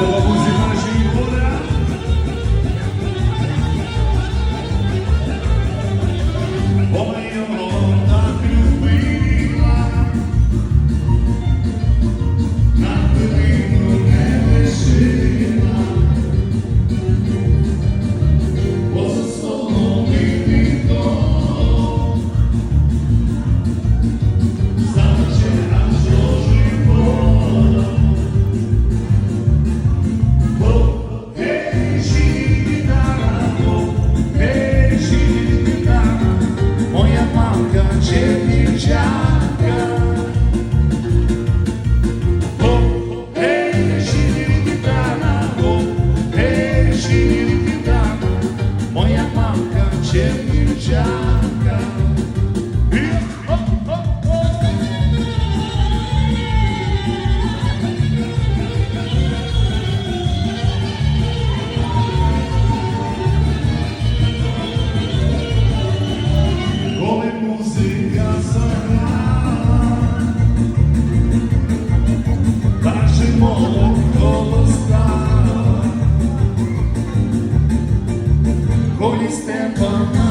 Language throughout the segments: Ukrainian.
Logo os irmãos дівчатка. Коли музика заграла, наші молодь колоста. Holy Step on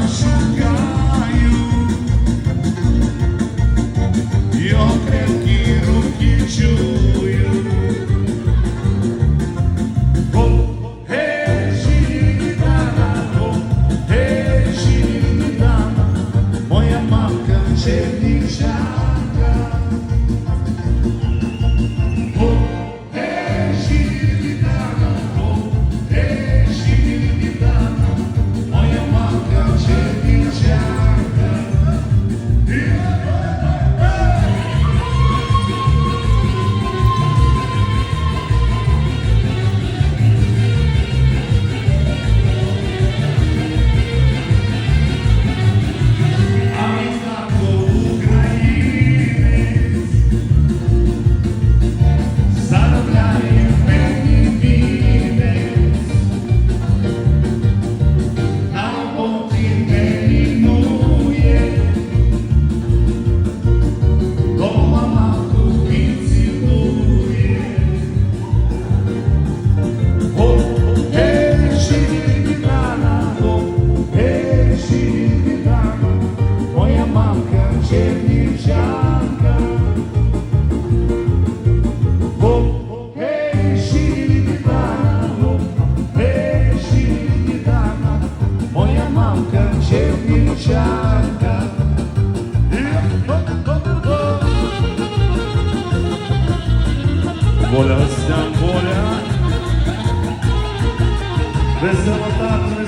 Воля гостям, воля. Весело так, весело.